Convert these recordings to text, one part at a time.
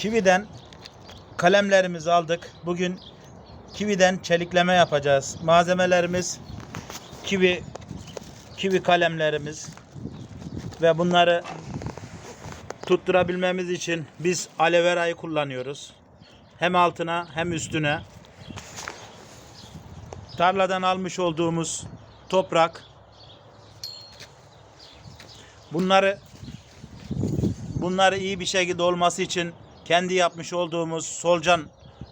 Kivi'den kalemlerimizi aldık. Bugün Kivi'den çelikleme yapacağız. Malzemelerimiz Kivi Kivi kalemlerimiz ve bunları tutturabilmemiz için biz aloe verayı kullanıyoruz. Hem altına hem üstüne. Tarladan almış olduğumuz toprak. Bunları bunları iyi bir şekilde olması için kendi yapmış olduğumuz solcan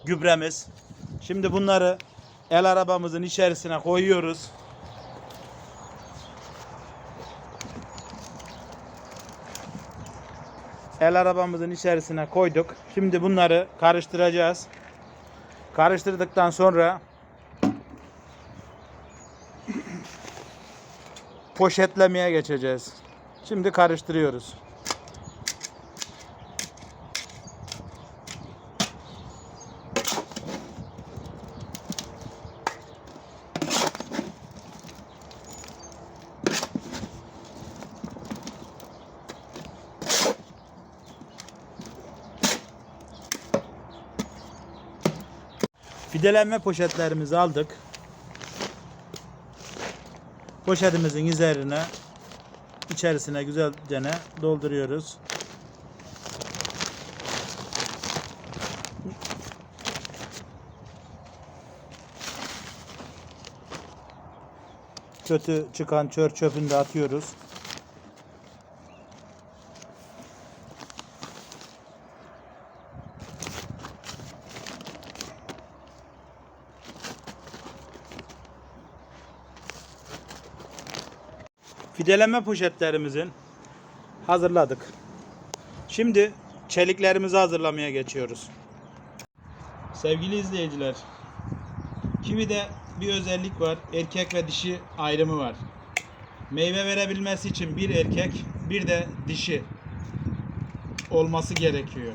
gübremiz. Şimdi bunları el arabamızın içerisine koyuyoruz. El arabamızın içerisine koyduk. Şimdi bunları karıştıracağız. Karıştırdıktan sonra poşetlemeye geçeceğiz. Şimdi karıştırıyoruz. Fidelenme poşetlerimizi aldık. Poşetimizin üzerine içerisine güzelce dolduruyoruz. Kötü çıkan çör çöpünü de atıyoruz. Fideleme poşetlerimizin hazırladık. Şimdi çeliklerimizi hazırlamaya geçiyoruz. Sevgili izleyiciler, Kivi'de bir özellik var. Erkek ve dişi ayrımı var. Meyve verebilmesi için bir erkek, bir de dişi olması gerekiyor.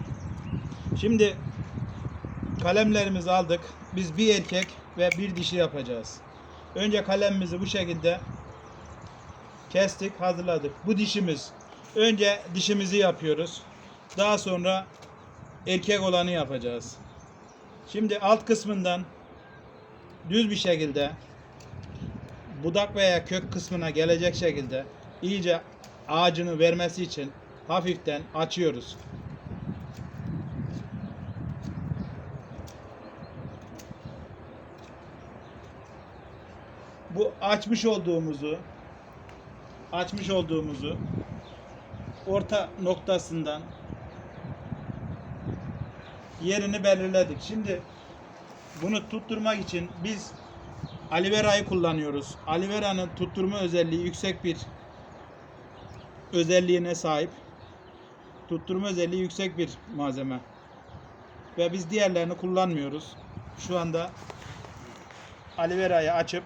Şimdi kalemlerimizi aldık. Biz bir erkek ve bir dişi yapacağız. Önce kalemimizi bu şekilde kestik, hazırladık. Bu dişimiz. Önce dişimizi yapıyoruz. Daha sonra erkek olanı yapacağız. Şimdi alt kısmından düz bir şekilde budak veya kök kısmına gelecek şekilde iyice ağacını vermesi için hafiften açıyoruz. Bu açmış olduğumuzu açmış olduğumuzu orta noktasından yerini belirledik. Şimdi bunu tutturmak için biz aliverayı kullanıyoruz. Alivera'nın tutturma özelliği yüksek bir özelliğine sahip. Tutturma özelliği yüksek bir malzeme. Ve biz diğerlerini kullanmıyoruz. Şu anda aliverayı açıp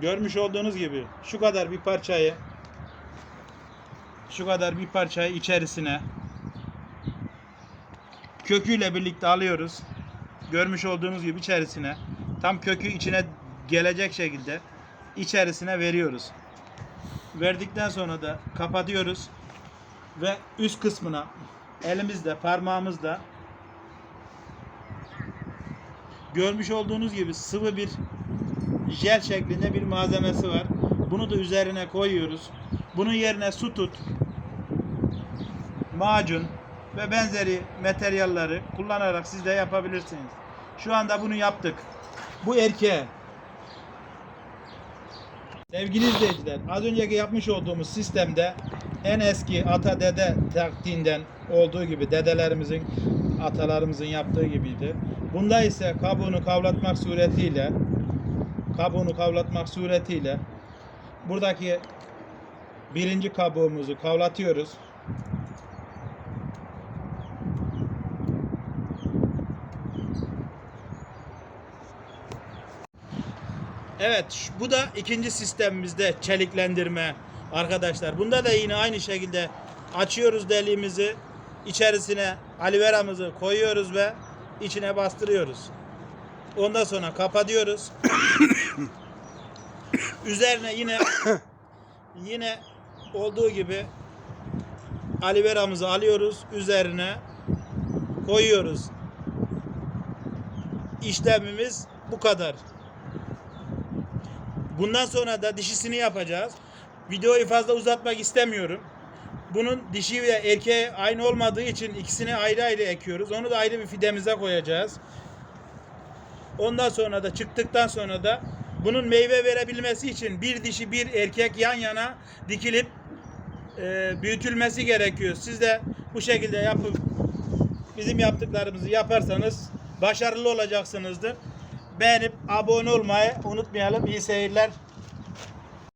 Görmüş olduğunuz gibi şu kadar bir parçayı şu kadar bir parçayı içerisine köküyle birlikte alıyoruz. Görmüş olduğunuz gibi içerisine tam kökü içine gelecek şekilde içerisine veriyoruz. Verdikten sonra da kapatıyoruz ve üst kısmına elimizle parmağımızla görmüş olduğunuz gibi sıvı bir jel şeklinde bir malzemesi var. Bunu da üzerine koyuyoruz. Bunun yerine su tut, macun ve benzeri materyalleri kullanarak siz de yapabilirsiniz. Şu anda bunu yaptık. Bu erkeğe Sevgili izleyiciler, az önceki yapmış olduğumuz sistemde en eski ata dede taktiğinden olduğu gibi dedelerimizin, atalarımızın yaptığı gibiydi. Bunda ise kabuğunu kavlatmak suretiyle kabuğunu kavlatmak suretiyle buradaki birinci kabuğumuzu kavlatıyoruz. Evet, bu da ikinci sistemimizde çeliklendirme arkadaşlar. Bunda da yine aynı şekilde açıyoruz deliğimizi. içerisine aliveramızı koyuyoruz ve içine bastırıyoruz. Ondan sonra kapatıyoruz. Üzerine yine yine olduğu gibi aliveramızı alıyoruz. Üzerine koyuyoruz. İşlemimiz bu kadar. Bundan sonra da dişisini yapacağız. Videoyu fazla uzatmak istemiyorum. Bunun dişi ve erkeği aynı olmadığı için ikisini ayrı ayrı ekiyoruz. Onu da ayrı bir fidemize koyacağız. Ondan sonra da çıktıktan sonra da bunun meyve verebilmesi için bir dişi bir erkek yan yana dikilip e, büyütülmesi gerekiyor. Siz de bu şekilde yapıp bizim yaptıklarımızı yaparsanız başarılı olacaksınızdır. Beğenip abone olmayı unutmayalım. İyi seyirler.